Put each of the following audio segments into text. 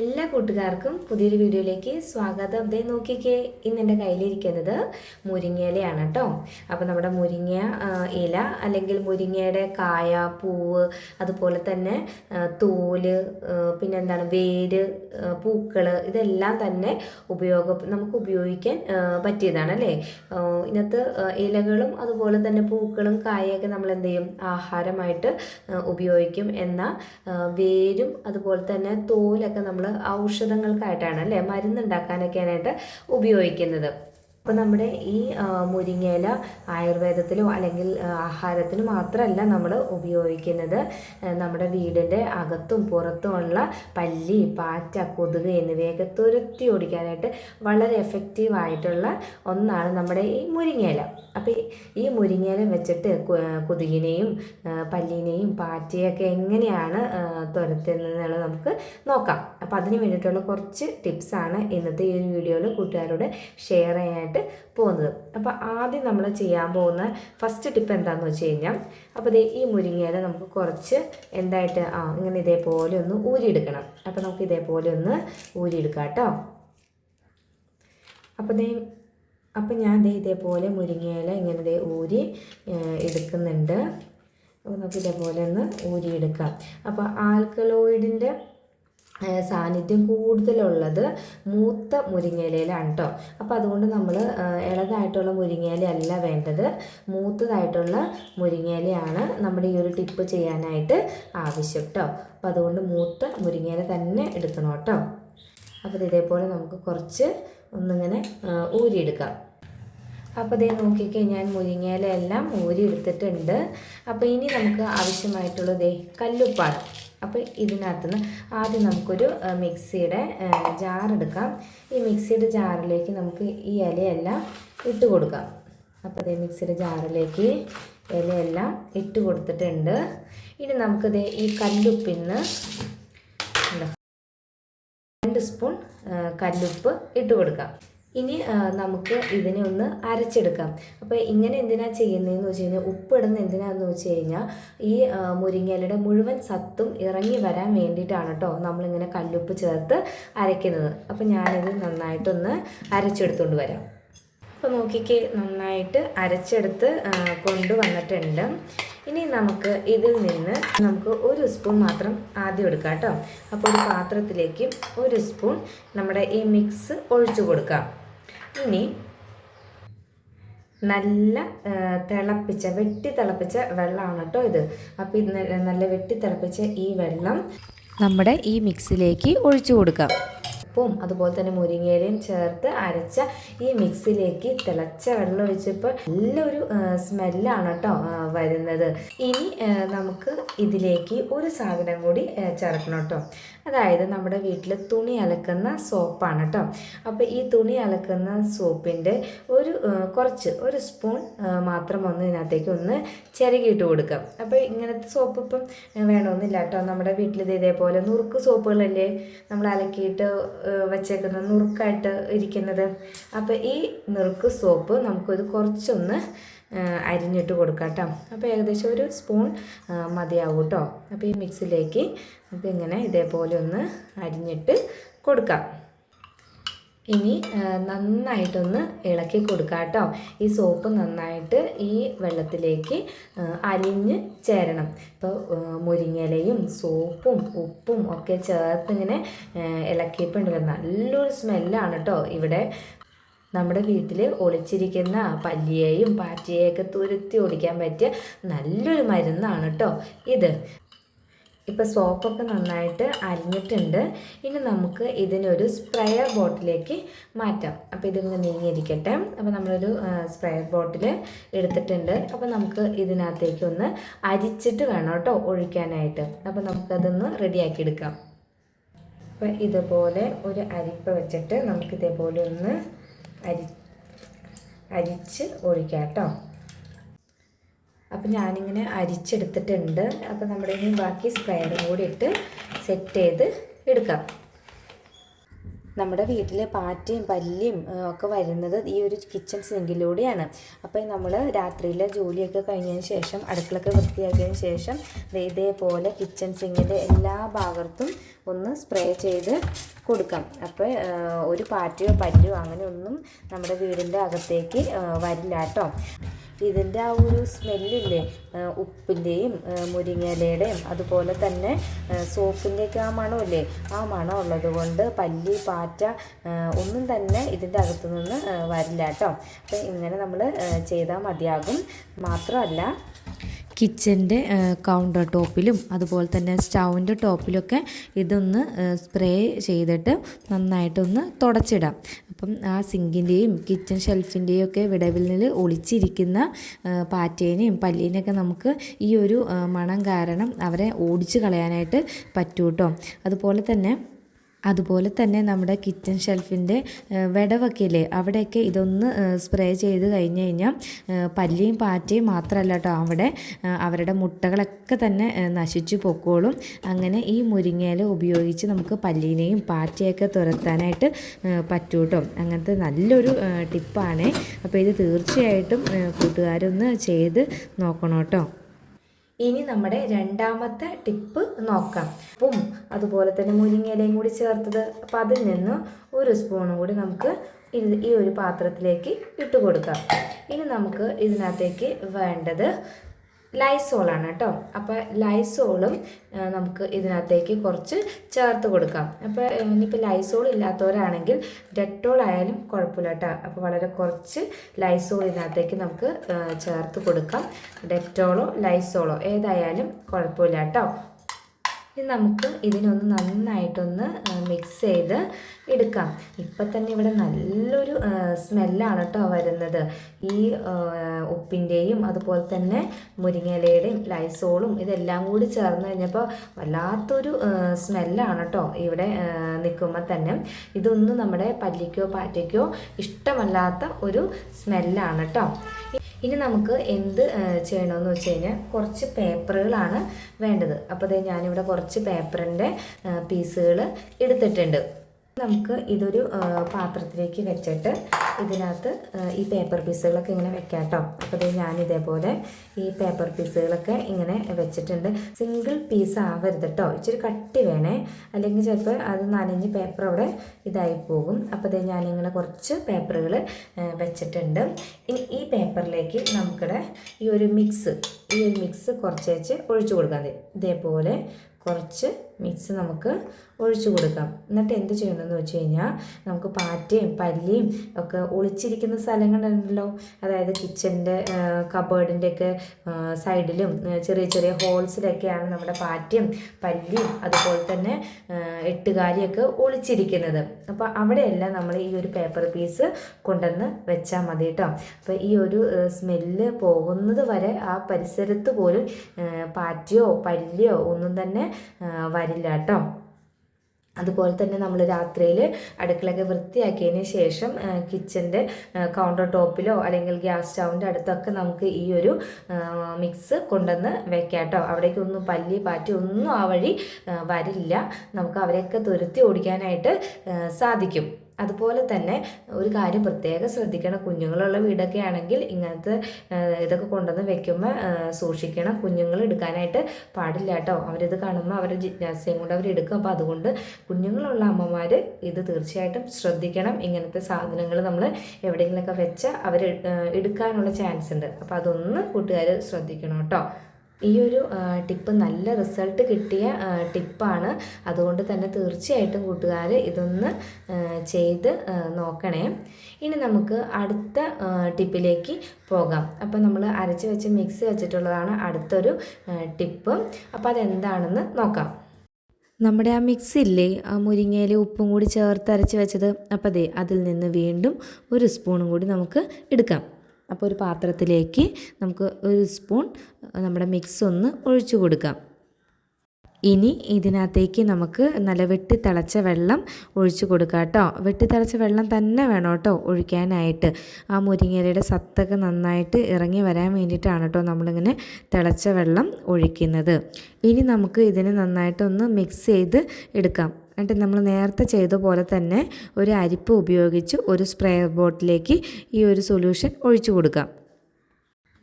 എല്ലാ കൂട്ടുകാർക്കും പുതിയൊരു വീഡിയോയിലേക്ക് സ്വാഗതം. ദേ നോക്കിക്കേ ഇന്ന് എന്റെ കയ്യിലിരിക്കുന്നത് മുരിങ്ങയിലയാണ് കേട്ടോ അപ്പോൾ നമ്മുടെ മുരിങ്ങ ഇല അല്ലെങ്കിൽ മുരിങ്ങയുടെ കായ പൂവ് അതുപോലെ തന്നെ തോൽ പിന്നെ എന്താണ് വേര് പൂക്കൾ ഇതെല്ലാം തന്നെ ഉപയോഗ നമുക്ക് ഉപയോഗിക്കാൻ പറ്റിയതാണ് അല്ലേ? ഇതിനകത്ത് ഇലകളും അതുപോലെ തന്നെ പൂക്കളും കായൊക്കെ നമ്മൾ എന്ത് ചെയ്യും? ആഹാരമായിട്ട് ഉപയോഗിക്കും. എന്നാൽ വേരും അതുപോലെ തന്നെ തോലൊക്കെ നമ്മൾ ഔഷധങ്ങൾക്കായിട്ടാണ് അല്ലേ? മരുന്നുണ്ടാക്കാനൊക്കെയായിട്ട് ഉപയോഗിക്കുന്നത്. അപ്പോൾ നമ്മുടെ ഈ മുരിങ്ങയില ആയുർവേദത്തിലോ അല്ലെങ്കിൽ ആഹാരത്തിനും മാത്രമല്ല നമ്മൾ ഉപയോഗിക്കുന്നത്. നമ്മുടെ വീടിന്റെ അകത്തും പുറത്തുമുള്ള പല്ലി പാറ്റ കൊതുക് എന്നിവയൊക്കെ തുരത്തി ഓടിക്കാനായിട്ട് വളരെ എഫക്റ്റീവ് ആയിട്ടുള്ള ഒന്നാണ് നമ്മുടെ ഈ മുരിങ്ങയില. അപ്പോൾ ഈ മുരിങ്ങയില വെച്ചിട്ട് കൊതുകിനെയും പല്ലിനെയും പാറ്റയൊക്കെ എങ്ങനെയാണ് തുരത്തുന്നത് നമുക്ക് നോക്കാം. അപ്പോൾ അതിന് വേണ്ടിയിട്ടുള്ള കുറച്ച് ടിപ്സാണ് ഇന്നത്തെ ഈ ഒരു വീഡിയോയിൽ കൂട്ടുകാരോട് ഷെയർ ചെയ്യാനായിട്ട് പോകുന്നത്. അപ്പോൾ ആദ്യം നമ്മൾ ചെയ്യാൻ പോകുന്ന ഫസ്റ്റ് ടിപ്പ് എന്താണെന്ന് വെച്ച് കഴിഞ്ഞാൽ അപ്പോൾ ദേ ഈ മുരിങ്ങയില നമുക്ക് കുറച്ച് എന്തായിട്ട് ആ ഇങ്ങനെ ഇതേപോലെ ഒന്ന് ഊരിയെടുക്കണം. അപ്പോൾ നമുക്ക് ഇതേപോലെ ഒന്ന് ഊരിയെടുക്കാം കേട്ടോ. അപ്പോൾ ദേ അപ്പോൾ ഞാൻ ദേ ഇതേപോലെ മുരിങ്ങയില ഇങ്ങനെ ദേ ഊരി എടുക്കുന്നുണ്ട്. അപ്പോൾ നമുക്ക് ഇതേപോലെ ഒന്ന് ഊരിയെടുക്കാം. അപ്പോൾ ആൽക്കലോയിഡിന്റെ സാന്നിധ്യം കൂടുതലുള്ളത് മൂത്ത മുരിങ്ങയിലയിലാണ് കേട്ടോ അപ്പോൾ അതുകൊണ്ട് നമ്മൾ ഇളതായിട്ടുള്ള മുരിങ്ങയിലയല്ല വേണ്ടത്. മൂത്തതായിട്ടുള്ള മുരിങ്ങയിലയാണ് നമ്മുടെ ഈ ഒരു ടിപ്പ് ചെയ്യാനായിട്ട് ആവശ്യം കേട്ടോ അപ്പോൾ അതുകൊണ്ട് മൂത്ത മുരിങ്ങയില തന്നെ എടുക്കണം കേട്ടോ അപ്പോൾ ഇത് ഇതേപോലെ നമുക്ക് കുറച്ച് ഒന്നിങ്ങനെ ഊരിയെടുക്കാം. അപ്പോൾ ഇതേ നോക്കിക്കേ ഞാൻ മുരിങ്ങയില എല്ലാം ഊരി എടുത്തിട്ടുണ്ട് അപ്പോൾ ഇനി നമുക്ക് ആവശ്യമായിട്ടുള്ളത് കല്ലുപ്പാണ്. അപ്പോൾ ഇതിനകത്ത് നിന്ന് ആദ്യം നമുക്കൊരു മിക്സിയുടെ ജാറെടുക്കാം ഈ മിക്സിയുടെ ജാറിലേക്ക് നമുക്ക് ഈ ഇലയെല്ലാം ഇട്ട് കൊടുക്കാം. അപ്പോൾ അതേ മിക്സിയുടെ ജാറിലേക്ക് ഇലയെല്ലാം ഇട്ട് കൊടുത്തിട്ടുണ്ട്. ഇനി നമുക്കിത് ഈ കല്ലുപ്പിന്ന് രണ്ട് സ്പൂൺ കല്ലുപ്പ് ഇട്ട് കൊടുക്കാം. ഇനി നമുക്ക് ഇതിനെ ഒന്ന് അരച്ചെടുക്കാം. അപ്പോൾ ഇങ്ങനെ എന്തിനാണ് ചെയ്യുന്നതെന്ന് വെച്ച് കഴിഞ്ഞാൽ ഉപ്പിടുന്ന എന്തിനാണെന്ന് വെച്ച് കഴിഞ്ഞാൽ ഈ മുരിങ്ങയിലയുടെ മുഴുവൻ സത്തും ഇറങ്ങി വരാൻ വേണ്ടിയിട്ടാണ് കേട്ടോ നമ്മളിങ്ങനെ കല്ലുപ്പ് ചേർത്ത് അരയ്ക്കുന്നത്. അപ്പോൾ ഞാനിത് നന്നായിട്ടൊന്ന് അരച്ചെടുത്തുകൊണ്ട് വരാം. അപ്പോൾ നോക്കിക്കേ നന്നായിട്ട് അരച്ചെടുത്ത് കൊണ്ടുവന്നിട്ടുണ്ട്. ഇനി നമുക്ക് ഇതിൽ നിന്ന് നമുക്ക് ഒരു സ്പൂൺ മാത്രം ആദ്യം എടുക്കാം കേട്ടോ അപ്പോൾ ഒരു പാത്രത്തിലേക്ക് ഒരു സ്പൂൺ നമ്മുടെ ഈ മിക്സ് ഒഴിച്ചു കൊടുക്കാം. ഇനി നല്ല തിളപ്പിച്ച വെട്ടി തിളപ്പിച്ച വെള്ളമാണ് കേട്ടോ ഇത്. അപ്പോൾ ഇത് നല്ല വെട്ടി തിളപ്പിച്ച ഈ വെള്ളം നമ്മുടെ ഈ മിക്സിലേക്ക് ഒഴിച്ചു കൊടുക്കാം. ഉപ്പും അതുപോലെ തന്നെ മുരിങ്ങയിലയും ചേർത്ത് അരച്ച ഈ മിക്സിലേക്ക് തിളച്ച വെള്ളം ഒഴിച്ചപ്പോൾ നല്ലൊരു സ്മെല്ലാണ് കേട്ടോ വരുന്നത്. ഇനി നമുക്ക് ഇതിലേക്ക് ഒരു സാധനം കൂടി ചേർക്കണം കേട്ടോ. അതായത് നമ്മുടെ വീട്ടിൽ തുണി അലക്കുന്ന സോപ്പാണ് കേട്ടോ. അപ്പോൾ ഈ തുണി അലക്കുന്ന സോപ്പിന്റെ ഒരു കുറച്ച് ഒരു സ്പൂൺ മാത്രം ഒന്ന് ഇതിനകത്തേക്ക് ഒന്ന് ചിരകിയിട്ട് കൊടുക്കാം അപ്പോൾ ഇങ്ങനത്തെ സോപ്പ് ഇപ്പം വേണമെന്നില്ല കേട്ടോ. നമ്മുടെ വീട്ടിൽ ഇത് ഇതേപോലെ നുറുക്ക് സോപ്പുകളല്ലേ? നമ്മൾ അലക്കിയിട്ട് ആ, വെച്ചേക്കുന്ന നുറുക്കായിട്ട് ഇരിക്കുന്നത്. അപ്പോൾ ഈ നുറുക്ക് സോപ്പ് നമുക്കിത് കുറച്ചൊന്ന് അരിഞ്ഞിട്ട് കൊടുക്കാം കേട്ടോ. അപ്പോൾ ഏകദേശം ഒരു സ്പൂൺ മതിയാവും കേട്ടോ. അപ്പോൾ ഈ മിക്സിലേക്ക് നമുക്കിങ്ങനെ ഇതേപോലെ ഒന്ന് അരിഞ്ഞിട്ട് കൊടുക്കാം. ഇനി നന്നായിട്ടൊന്ന് ഇളക്കി കൊടുക്കുക കേട്ടോ ഈ സോപ്പ് നന്നായിട്ട് ഈ വെള്ളത്തിലേക്ക് അലിഞ്ഞ് ചേരണം. ഇപ്പോൾ മുരിങ്ങലയും സോപ്പും ഉപ്പും ഒക്കെ ചേർത്ത് ഇങ്ങനെ ഇളക്കിയപ്പോണ്ടല്ലോ നല്ലൊരു സ്മെല്ലാണ് കേട്ടോ ഇവിടെ നമ്മുടെ വീട്ടിൽ ഒളിച്ചിരിക്കുന്ന പല്ലിയെയും പാറ്റയെയൊക്കെ തുരുത്തി ഓടിക്കാൻ പറ്റിയ നല്ലൊരു മരുന്നാണ് കേട്ടോ ഇത്. ഇപ്പോൾ സോപ്പൊക്കെ നന്നായിട്ട് അരിഞ്ഞിട്ടുണ്ട്. ഇനി നമുക്ക് ഇതിനൊരു സ്പ്രെയർ ബോട്ടിലേക്ക് മാറ്റാം. അപ്പോൾ ഇതിങ്ങനെ നീങ്ങിയിരിക്കട്ടെ. അപ്പോൾ നമ്മളൊരു സ്പ്രെയർ ബോട്ടിൽ എടുത്തിട്ടുണ്ട്. അപ്പോൾ നമുക്ക് ഇതിനകത്തേക്ക് ഒന്ന് അരിച്ചിട്ട് വേണം കേട്ടോ ഒഴിക്കാനായിട്ട്. അപ്പോൾ നമുക്കതൊന്ന് റെഡിയാക്കി എടുക്കാം. അപ്പോൾ ഇതുപോലെ ഒരു അരിപ്പ വെച്ചിട്ട് നമുക്കിതേപോലെ ഒന്ന് അരി അരിച്ച് ഒഴിക്കാം കേട്ടോ. അപ്പം ഞാനിങ്ങനെ അരിച്ചെടുത്തിട്ടുണ്ട്. അപ്പം നമ്മുടെ ഇനി ബാക്കി സ്ക്വയറും കൂടി ഇട്ട് സെറ്റ് ചെയ്ത് എടുക്കാം. നമ്മുടെ വീട്ടിലെ പാറ്റയും പല്ലിയും ഒക്കെ വരുന്നത് ഈ ഒരു കിച്ചൺ സിങ്കിലൂടെയാണ് അപ്പോൾ നമ്മൾ രാത്രിയിലെ ജോലിയൊക്കെ കഴിഞ്ഞതിന് ശേഷം അടുക്കളൊക്കെ വൃത്തിയാക്കിയതിന് ശേഷം ഇതേപോലെ കിച്ചൺ സിങ്കിന്റെ എല്ലാ ഭാഗത്തും ഒന്ന് സ്പ്രേ ചെയ്ത് കൊടുക്കാം. അപ്പോൾ ഒരു പാറ്റയോ പല്ലിയോ അങ്ങനെ ഒന്നും നമ്മുടെ വീടിന്റെ അകത്തേക്ക് വരില്ല കേട്ടോ. ഇതിന്റെ ആ ഒരു സ്മെല്ലില്ലേ ഉപ്പിന്റെയും മുരിങ്ങയിലയുടെയും അതുപോലെ തന്നെ സോപ്പിന്റെയൊക്കെ ആ മണമില്ലേ ആ മണം ഉള്ളത് കൊണ്ട് പല്ലി പാറ്റ ഒന്നും തന്നെ ഇതിന്റെ അകത്തു നിന്ന് വരില്ല കേട്ടോ. അപ്പോൾ ഇങ്ങനെ നമ്മൾ ചെയ്താൽ മതിയാകും. മാത്രമല്ല കിച്ചന്റെ കൗണ്ടർ ടോപ്പിലും അതുപോലെ തന്നെ സ്റ്റൗവിന്റെ ടോപ്പിലൊക്കെ ഇതൊന്ന് സ്പ്രേ ചെയ്തിട്ട് നന്നായിട്ടൊന്ന് തുടച്ചിടാം. അപ്പം ആ സിങ്കിന്റെയും കിച്ചൺ ഷെൽഫിന്റെയും ഒക്കെ വിടവിൽ ഒളിച്ചിരിക്കുന്ന ആ, പാറ്റേനെയും പല്ലീനെയൊക്കെ നമുക്ക് ഈ ഒരു മണം കാരണം അവരെ ഓടിച്ചു കളയാനായിട്ട് പറ്റൂട്ടോ. അതുപോലെ തന്നെ അതുപോലെ തന്നെ നമ്മുടെ കിച്ചൺ ഷെൽഫിന്റെ വിടവൊക്കെ അവിടെയൊക്കെ ഇതൊന്ന് സ്പ്രേ ചെയ്ത് കഴിഞ്ഞ് കഴിഞ്ഞാൽ പല്ലിയും പാറ്റയും മാത്രമല്ല കേട്ടോ അവിടെ അവരുടെ മുട്ടകളൊക്കെ തന്നെ നശിച്ചു പൊക്കോളും. അങ്ങനെ ഈ മുരിങ്ങയില ഉപയോഗിച്ച് നമുക്ക് പല്ലിനെയും പാറ്റയൊക്കെ തുരത്താനായിട്ട് പറ്റൂ കേട്ടോ. അങ്ങനത്തെ നല്ലൊരു ടിപ്പാണ്. അപ്പോൾ ഇത് തീർച്ചയായിട്ടും കൂട്ടുകാരൊന്ന് ചെയ്ത് നോക്കണം കേട്ടോ. ഇനി നമ്മുടെ രണ്ടാമത്തെ ടിപ്പ് നോക്കാം. അപ്പം അതുപോലെ തന്നെ മുരിങ്ങയിലയും കൂടി ചേർത്തത്. അപ്പം അതിൽ നിന്ന് ഒരു സ്പൂണും കൂടി നമുക്ക് ഇത് ഈ ഒരു പാത്രത്തിലേക്ക് ഇട്ട് കൊടുക്കാം. ഇനി നമുക്ക് ഇതിനകത്തേക്ക് വേണ്ടത് ലൈസോളാണ് കേട്ടോ. അപ്പോൾ ലൈസോളും നമുക്ക് ഇതിനകത്തേക്ക് കുറച്ച് ചേർത്ത് കൊടുക്കാം. അപ്പോൾ ഇനിയിപ്പോൾ ലൈസോൾ ഇല്ലാത്തവരാണെങ്കിൽ ഡെറ്റോൾ ആയാലും കുഴപ്പമില്ല കേട്ടോ. അപ്പോൾ വളരെ കുറച്ച് ലൈസോൾ ഇതിനകത്തേക്ക് നമുക്ക് ചേർത്ത് കൊടുക്കാം. ഡെറ്റോളോ ലൈസോളോ ഏതായാലും കുഴപ്പമില്ല കേട്ടോ. ഇനി നമുക്ക് ഇതിനൊന്ന് നന്നായിട്ടൊന്ന് മിക്സ് ചെയ്ത് എടുക്കാം. ഇപ്പം തന്നെ ഇവിടെ നല്ലൊരു സ്മെല്ലാണ് കേട്ടോ വരുന്നത്. ഈ ഉപ്പിന്റെയും അതുപോലെ തന്നെ മുരിങ്ങയിലയുടെയും ലൈസോളും ഇതെല്ലാം കൂടി ചേർന്ന് കഴിഞ്ഞപ്പോൾ വല്ലാത്തൊരു സ്മെല്ലാണ് കേട്ടോ ഇവിടെ നിൽക്കുമ്പോൾ തന്നെ. ഇതൊന്നും നമ്മുടെ പല്ലിക്കോ പാറ്റയ്ക്കോ ഇഷ്ടമല്ലാത്ത ഒരു സ്മെല്ലാണ് കേട്ടോ ഇനി നമുക്ക് എന്ത് ചെയ്യണമെന്ന് വെച്ച് കഴിഞ്ഞാൽ കുറച്ച് പേപ്പറുകളാണ് വേണ്ടത്. അപ്പോൾ ഞാനിവിടെ കുറച്ച് പേപ്പറിന്റെ പീസുകൾ എടുത്തിട്ടുണ്ട്. നമുക്ക് ഇതൊരു പാത്രത്തിലേക്ക് വെച്ചിട്ട് ഇതിനകത്ത് ഈ പേപ്പർ പീസുകളൊക്കെ ഇങ്ങനെ വെക്കാം കേട്ടോ അപ്പോൾ ഇത് ഞാൻ ഇതേപോലെ ഈ പേപ്പർ പീസുകളൊക്കെ ഇങ്ങനെ വെച്ചിട്ടുണ്ട്. സിംഗിൾ പീസ് ആവരുത് കേട്ടോ ഇച്ചിരി കട്ടി വേണേ. അല്ലെങ്കിൽ ചിലപ്പോൾ അത് നനഞ്ഞ് പേപ്പർ അവിടെ ഇതായി പോകും. അപ്പോൾ ഇത് ഞാനിങ്ങനെ കുറച്ച് പേപ്പറുകൾ വെച്ചിട്ടുണ്ട്. ഇനി ഈ പേപ്പറിലേക്ക് നമുക്കിടെ ഈ ഒരു മിക്സ് ഈ ഒരു മിക്സ് കുറച്ച് വെച്ച് ഒഴിച്ചു കൊടുക്കാം. ഇതേപോലെ കുറച്ച് മിക്സ് നമുക്ക് ഒഴിച്ചു കൊടുക്കാം. എന്നിട്ട് എന്ത് ചെയ്യണമെന്ന് വെച്ച് കഴിഞ്ഞാൽ നമുക്ക് പാറ്റയും പല്ലിയും ഒക്കെ ഒളിച്ചിരിക്കുന്ന സ്ഥലങ്ങളുണ്ടല്ലോ. അതായത് കിച്ചന്റെ കബേർഡിന്റെ ഒക്കെ സൈഡിലും ചെറിയ ചെറിയ ഹോൾസിലൊക്കെയാണ് നമ്മുടെ പാറ്റയും പല്ലിയും അതുപോലെ തന്നെ എട്ടുകാലിയൊക്കെ ഒളിച്ചിരിക്കുന്നത്. അപ്പോൾ അവിടെയെല്ലാം നമ്മൾ ഈ ഒരു പേപ്പർ പീസ് കൊണ്ടുവന്ന് വെച്ചാൽ മതി കേട്ടോ അപ്പോൾ ഈ ഒരു സ്മെല്ല് പോകുന്നത് വരെ ആ പരിസരത്ത് പോലും പാറ്റയോ പല്ലിയോ ഒന്നും തന്നെ വരില്ല കേട്ടോ അതുപോലെ തന്നെ നമ്മൾ രാത്രിയിൽ അടുക്കളയൊക്കെ വൃത്തിയാക്കിയതിന് ശേഷം കിച്ചന്റെ കൗണ്ടർ ടോപ്പിലോ അല്ലെങ്കിൽ ഗ്യാസ് സ്റ്റൗവിന്റെ അടുത്തൊക്കെ നമുക്ക് ഈ ഒരു മിക്സ് കൊണ്ടുവന്ന് വെക്കാം കേട്ടോ. അവിടേക്കൊന്നും പല്ലി പാറ്റി ഒന്നും ആ വഴി വരില്ല. നമുക്ക് അവരെയൊക്കെ തുരുത്തി ഓടിക്കാനായിട്ട് സാധിക്കും. അതുപോലെ തന്നെ ഒരു കാര്യം പ്രത്യേകം ശ്രദ്ധിക്കണം. കുഞ്ഞുങ്ങളുള്ള വീടൊക്കെ ആണെങ്കിൽ ഇങ്ങനത്തെ ഇതൊക്കെ കൊണ്ടുവന്ന് വെക്കുമ്പോൾ സൂക്ഷിക്കണം. കുഞ്ഞുങ്ങൾ എടുക്കാനായിട്ട് പാടില്ല കേട്ടോ അവരിത് കാണുമ്പോൾ അവരുടെ ജിജ്ഞാസയും കൊണ്ട് അവർ എടുക്കും. അപ്പോൾ അതുകൊണ്ട് കുഞ്ഞുങ്ങളുള്ള അമ്മമാർ ഇത് തീർച്ചയായിട്ടും ശ്രദ്ധിക്കണം. ഇങ്ങനത്തെ സാധനങ്ങൾ നമ്മൾ എവിടെയെങ്കിലുമൊക്കെ വെച്ചാൽ അവർ എടുക്കാനുള്ള ചാൻസ് ഉണ്ട്. അപ്പോൾ അതൊന്ന് കൂട്ടുകാർ ശ്രദ്ധിക്കണം കേട്ടോ ഈ ഒരു ടിപ്പ് നല്ല റിസൾട്ട് കിട്ടിയ ടിപ്പാണ്. അതുകൊണ്ട് തന്നെ തീർച്ചയായിട്ടും കൂട്ടുകാർ ഇതൊന്ന് ചെയ്ത് നോക്കണേ. ഇനി നമുക്ക് അടുത്ത ടിപ്പിലേക്ക് പോകാം. അപ്പോൾ നമ്മൾ അരച്ച് വെച്ച് മിക്സ് വെച്ചിട്ടുള്ളതാണ് അടുത്തൊരു ടിപ്പ്. അപ്പോൾ അതെന്താണെന്ന് നോക്കാം. നമ്മുടെ ആ മിക്സ് ഇല്ലേ ആ മുരിങ്ങയില ഉപ്പും കൂടി ചേർത്ത് അരച്ച് വെച്ചത്. അപ്പോൾ അതെ അതിൽ നിന്ന് വീണ്ടും ഒരു സ്പൂണും കൂടി നമുക്ക് എടുക്കാം. അപ്പോൾ ഒരു പാത്രത്തിലേക്ക് നമുക്ക് ഒരു സ്പൂൺ നമ്മുടെ മിക്സ് ഒന്ന് ഒഴിച്ചു കൊടുക്കാം. ഇനി ഇതിനകത്തേക്ക് നമുക്ക് നല്ല വെട്ടി തിളച്ച വെള്ളം ഒഴിച്ചു കൊടുക്കാം കേട്ടോ. വെട്ടി തിളച്ച വെള്ളം തന്നെ വേണം കേട്ടോ ഒഴിക്കാനായിട്ട്. ആ മുരിങ്ങയിലയുടെ സത്തൊക്കെ നന്നായിട്ട് ഇറങ്ങി വരാൻ വേണ്ടിയിട്ടാണ് കേട്ടോ നമ്മളിങ്ങനെ തിളച്ച വെള്ളം ഒഴിക്കുന്നത്. ഇനി നമുക്ക് ഇതിനെ നന്നായിട്ടൊന്ന് മിക്സ് ചെയ്ത് എടുക്കാം. എന്നിട്ട് നമ്മൾ നേരത്തെ ചെയ്ത പോലെ തന്നെ ഒരു അരിപ്പ് ഉപയോഗിച്ച് ഒരു സ്പ്രേ ബോട്ടിലേക്ക് ഈ ഒരു സൊല്യൂഷൻ ഒഴിച്ചു കൊടുക്കാം.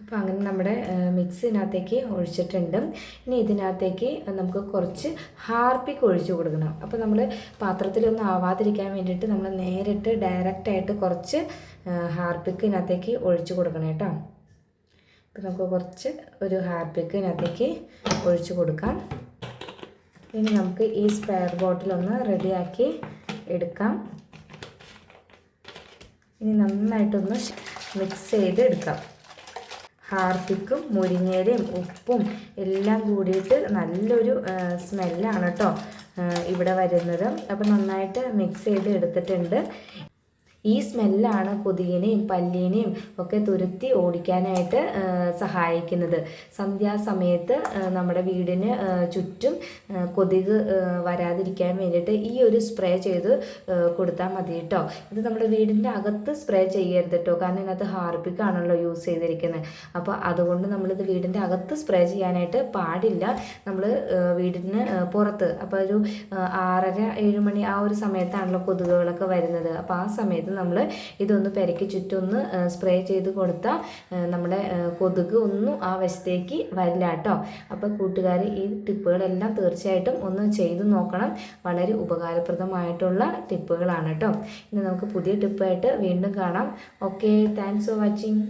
അപ്പോൾ അങ്ങനെ നമ്മുടെ മിക്സിനകത്തേക്ക് ഒഴിച്ചിട്ടുണ്ട്. ഇനി ഇതിനകത്തേക്ക് നമുക്ക് കുറച്ച് ഹാർപ്പിക്ക് ഒഴിച്ചു കൊടുക്കണം. അപ്പോൾ നമ്മൾ പാത്രത്തിലൊന്നും ആവാതിരിക്കാൻ വേണ്ടിയിട്ട് നമ്മൾ നേരിട്ട് ഡയറക്റ്റായിട്ട് കുറച്ച് ഹാർപ്പിക്ക് ഇതിനകത്തേക്ക് ഒഴിച്ചു കൊടുക്കണം കേട്ടോ. അപ്പോൾ നമുക്ക് കുറച്ച് ഒരു ഹാർപ്പിക്ക് ഇതിനകത്തേക്ക് ഒഴിച്ചു കൊടുക്കാം. ഇനി നമുക്ക് ഈ സ്പെയർ ബോട്ടിൽ ഒന്ന് റെഡിയാക്കി എടുക്കാം. ഇനി നന്നായിട്ടൊന്ന് മിക്സ് ചെയ്ത് എടുക്കാം. ഹാർപ്പിക്കും മുരിങ്ങയിലയും ഉപ്പും എല്ലാം കൂടിയിട്ട് നല്ലൊരു സ്മെല്ലാണ് കേട്ടോ ഇവിടെ വരുന്നത്. അപ്പോൾ നന്നായിട്ട് മിക്സ് ചെയ്ത് എടുത്തിട്ടുണ്ട്. ഈ സ്മെല്ലാണ് കൊതുകിനെയും പല്ലിനെയും ഒക്കെ തുരുത്തി ഓടിക്കാനായിട്ട് സഹായിക്കുന്നത്. സന്ധ്യാസമയത്ത് നമ്മുടെ വീടിന് ചുറ്റും കൊതുക് വരാതിരിക്കാൻ വേണ്ടിയിട്ട് ഈ ഒരു സ്പ്രേ ചെയ്ത് കൊടുത്താൽ മതി കേട്ടോ ഇത് നമ്മുടെ വീടിന്റെ അകത്ത് സ്പ്രേ ചെയ്യരുത് കേട്ടോ കാരണം ഇതിനകത്ത് ഹാർപ്പിക്കാണല്ലോ യൂസ് ചെയ്തിരിക്കുന്നത്. അപ്പോൾ അതുകൊണ്ട് നമ്മളിത് വീടിന്റെ അകത്ത് സ്പ്രേ ചെയ്യാനായിട്ട് പാടില്ല. നമ്മൾ വീടിന് പുറത്ത്. അപ്പോൾ ഒരു ആറര ഏഴ് മണി ആ ഒരു സമയത്താണല്ലോ കൊതുകുകളൊക്കെ വരുന്നത്. അപ്പോൾ ആ സമയത്ത് നമ്മൾ ഇതൊന്ന് പെരക്കി ചുറ്റൊന്ന് സ്പ്രേ ചെയ്ത് കൊടുത്താൽ നമ്മുടെ കൊതുക് ഒന്നും ആ വശത്തേക്ക് വരില്ല കേട്ടോ അപ്പോൾ കൂട്ടുകാർ ഈ ടിപ്പുകളെല്ലാം തീർച്ചയായിട്ടും ഒന്ന് ചെയ്ത് നോക്കണം. വളരെ ഉപകാരപ്രദമായിട്ടുള്ള ടിപ്പുകളാണ് കേട്ടോ ഇനി നമുക്ക് പുതിയ ടിപ്പായിട്ട് വീണ്ടും കാണാം. Okay thanks for watching.